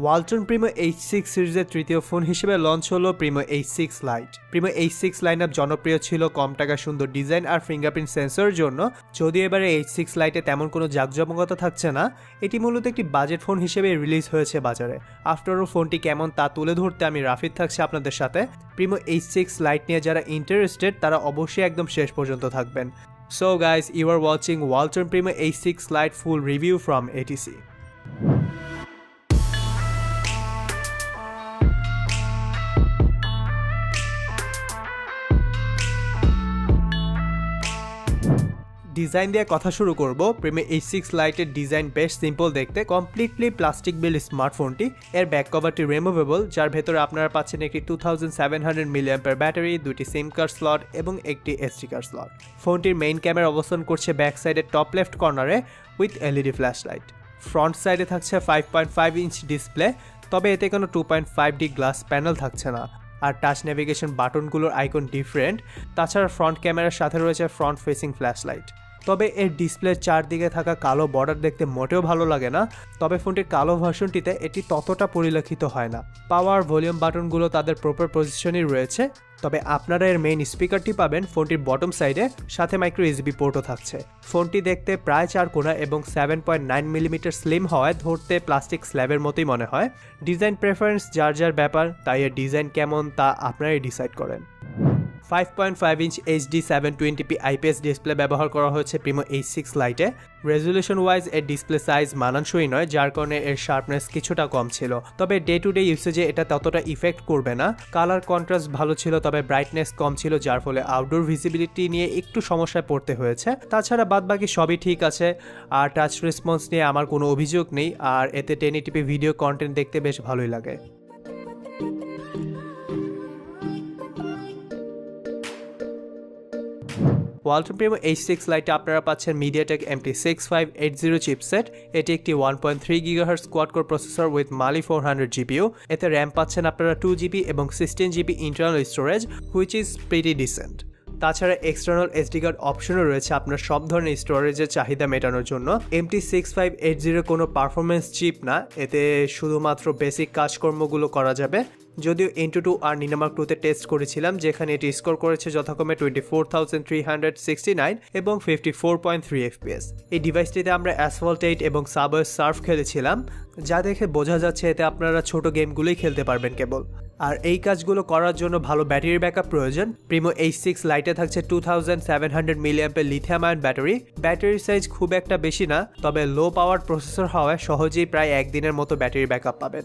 Walton Primo H six সিরিজের তৃতীয় phone হিসেবে লঞ্চ হলো Primo H six lite. Primo H six line up জনপ্রিয় ছিল কম টাকা সুন্দর ডিজাইন আর ফিঙ্গারপ্রিন্ট সেন্সরের জন্য। যদিও এবারে এইচ সিক্স লাইটে তেমন কোনো জাঁকজমকতা থাকছে না, এটি মূলত একটি বাজেট ফোন হিসেবে রিলিজ হয়েছে বাজারে। আফটারঅল ফোনটি কেমন তা তুলে ধরতে আমি রাফিদ থাকছি আপনাদের সাথে। প্রিমো এইচ সিক্স লাইট নিয়ে যারা ইন্টারেস্টেড তারা অবশ্যই একদম শেষ পর্যন্ত থাকবেন। So guys you are watching Walton Primo H six light full review from ATC design দিয়ে কথা শুরু করব। প্রেমে এইচ সিক্স লাইটের ডিজাইন বেশ সিম্পল দেখতে। কমপ্লিটলি প্লাস্টিক বিল স্মার্টফোনটি এর ব্যাক কভারটি রিমুভেবল যার ভেতরে আপনারা পাচ্ছেন একটি টু থাউজেন্ড সেভেন হান্ড্রেড মিলিয়াম্পের ব্যাটারি দুটি সিম কার্ড স্লট এবং একটি এসডি কার্ড স্লট ফোনটির মেইন ক্যামেরা অবস্থান করছে ব্যাক সাইডের টপ লেফট কর্নারে with LED flash light front সাইডে থাকছে five point five inch display তবে এতে কোনো two point five D glass panel থাকছে না। আর টাচ নেভিগেশন বাটনগুলোর আইকন ডিফারেন্ট তাছাড়া ফ্রন্ট ক্যামেরার সাথে রয়েছে ফ্রন্ট ফেসিং ফ্ল্যাশ লাইট তবে এর ডিসপ্লের চারদিকে থাকা কালো বর্ডার দেখতে মোটেও ভালো লাগে না, তবে ফোনটির কালো ভার্সনটিতে এটি ততটা পরিলক্ষিত হয় না। পাওয়ার ভলিউম বাটনগুলো তাদের প্রপার পজিশনই রয়েছে, তবে আপনারা এর মেইন স্পিকারটি পাবেন ফোনটির বটম সাইডে সাথে মাইক্রো এসবি পোর্টও থাকছে। ফোনটি দেখতে প্রায় চার কোনা এবং seven point nine millimetre slim হওয়ায় ধরতে প্লাস্টিক স্ল্যাবের মতোই মনে হয়। ডিজাইন প্রেফারেন্স যার যার ব্যাপার, তাই এর ডিজাইন কেমন তা আপনারাই ডিসাইড করেন। Five point five inch HD seven twenty IPS display ব্যবহার করা হয়েছে প্রিমো এইচ সিক্স লাইটে রেজুলেশন ওয়াইজ এর ডিসপ্লে সাইজ মানানসই নয়, যার কারণে এর শার্পনেস কিছুটা কম ছিল। তবে ডে টু ডে ইউসেজে এটা ততটা ইফেক্ট করবে না। কালার কন্ট্রাস্ট ভালো ছিল, তবে ব্রাইটনেস কম ছিল, যার ফলে আউটডোর ভিজিবিলিটি নিয়ে একটু সমস্যায় পড়তে হয়েছে। তাছাড়া বাদ বাকি সবই ঠিক আছে। আর টাচ রেসপন্স নিয়ে আমার কোনো অভিযোগ নেই। আর এতে টেন ভিডিও কন্টেন্ট দেখতে বেশ ভালোই লাগে। ওয়ালটন প্রিমো এইচ সিক্স লাইটে আপনারা পাচ্ছেন MediaTek MT six five eight zero chipset এটি একটি one point three গিগাহার quad core processor with Mali four hundred GPU এতে র্যাম পাচ্ছেন আপনারা টু জিবি এবং sixteen GB internal storage which is pretty decent তাছাড়া এক্সটার্নাল এসডি কার্ড অপশনও রয়েছে আপনার সব ধরনের স্টোরেজের চাহিদা মেটানোর জন্য। MT six five eight zero কোনো পারফরমেন্স চিপ না। এতে শুধুমাত্র বেসিক কাজকর্মগুলো করা যাবে। যদিও ইন্টু টু আর নিনামার্ক টুতে টেস্ট করেছিলাম, যেখানে এটি স্কোর করেছে যথাক্রমে twenty four thousand three hundred sixty nine এবং fifty four point three FPS এই ডিভাইসটিতে আমরা অ্যাসফল্ট এইট এবং সাবওয়ে সার্ফ খেলেছিলাম, যা দেখে বোঝা যাচ্ছে এতে আপনারা ছোট গেমগুলোই খেলতে পারবেন কেবল। আর এই কাজগুলো করার জন্য ভালো ব্যাটারি ব্যাকআপ প্রয়োজন। প্রিমো এইচ সিক্স লাইটে থাকছে two thousand seven hundred মিলিয়াম্পের lithium ion battery battery size খুব একটা বেশি না, তবে লো পাওয়ার প্রসেসর হওয়ায় সহজেই প্রায় একদিনের মতো ব্যাটারি ব্যাকআপ পাবেন।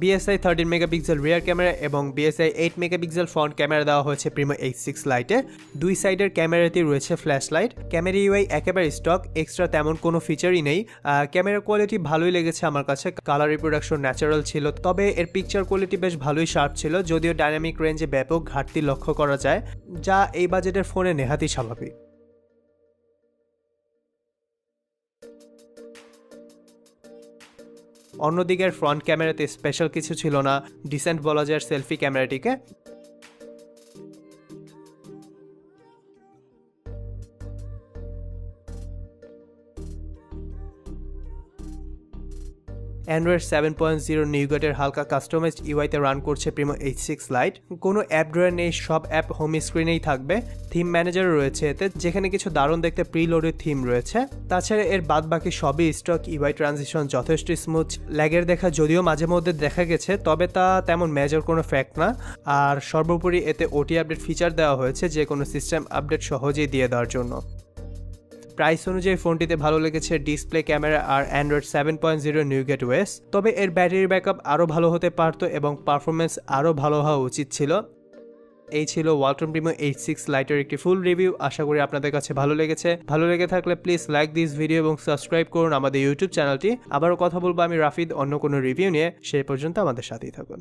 BSI thirteen megapixel rear camera এবং BSI eight megapixel front camera দেওয়া হয়েছে প্রিমো এইচ সিক্স লাইটে দুই সাইডের ক্যামেরাতেই রয়েছে ফ্ল্যাশ লাইট ক্যামেরা ইউআই একেবারে স্টক এক্সট্রা তেমন কোনো ফিচারই নেই। ক্যামেরা কোয়ালিটি ভালোই লেগেছে আমার কাছে। কালার রিপ্রোডাকশন ন্যাচারাল ছিল। তবে এর পিকচার কোয়ালিটি বেশ ভালোই শার্প ছিল, যদিও ডাইনামিক রেঞ্জে ব্যাপক ঘাটতি লক্ষ্য করা যায়, যা এই বাজেটের ফোনে নেহাতি স্বাভাবিক। অন্যদিকের ফ্রন্ট ক্যামেরাতে স্পেশাল কিছু ছিল না। ডিসেন্ট বলা যায় সেলফি ক্যামেরাটিকে অ্যান্ড্রয়েড সেভেন পয়েন্ট জিরো নিউগেটের হালকা কাস্টমাইজড ইউআইতে রান করছে প্রিমো এইচ সিক্স লাইট কোনো অ্যাপ ড্রয়ার নেই, সব অ্যাপ হোম স্ক্রিনেই থাকবে। থিম ম্যানেজারও রয়েছে এতে, যেখানে কিছু দারুণ দেখতে প্রিলোডের থিম রয়েছে। তাছাড়া এর বাদ বাকি সবই স্টক ইউআই ট্রানজিশন যথেষ্ট স্মুথ ল্যাগের দেখা যদিও মাঝে মধ্যে দেখা গেছে, তবে তা তেমন মেজর কোনো ফ্যাক্ট না। আর সর্বোপরি এতে ওটি আপডেট ফিচার দেওয়া হয়েছে যে কোনো সিস্টেম আপডেট সহজেই দিয়ে দেওয়ার জন্য। প্রাইস অনুযায়ী ফোনটিতে ভালো লেগেছে ডিসপ্লে ক্যামেরা আর Android seven point zero Nougat ওয়েস তবে এর ব্যাটারি ব্যাকআপ আরও ভালো হতে পারতো এবং পারফরমেন্স আরও ভালো হওয়া উচিত ছিল। এই ছিল ওয়ালটন প্রিমো এইট সিক্স লাইটের একটি ফুল রিভিউ আশা করি আপনাদের কাছে ভালো লেগেছে। ভালো লেগে থাকলে প্লিজ লাইক দিস ভিডিও এবং সাবস্ক্রাইব করুন আমাদের ইউটিউব চ্যানেলটি আবারও কথা বলব আমি রাফিদ, অন্য কোনো রিভিউ নিয়ে। সেই পর্যন্ত আমাদের সাথেই থাকুন।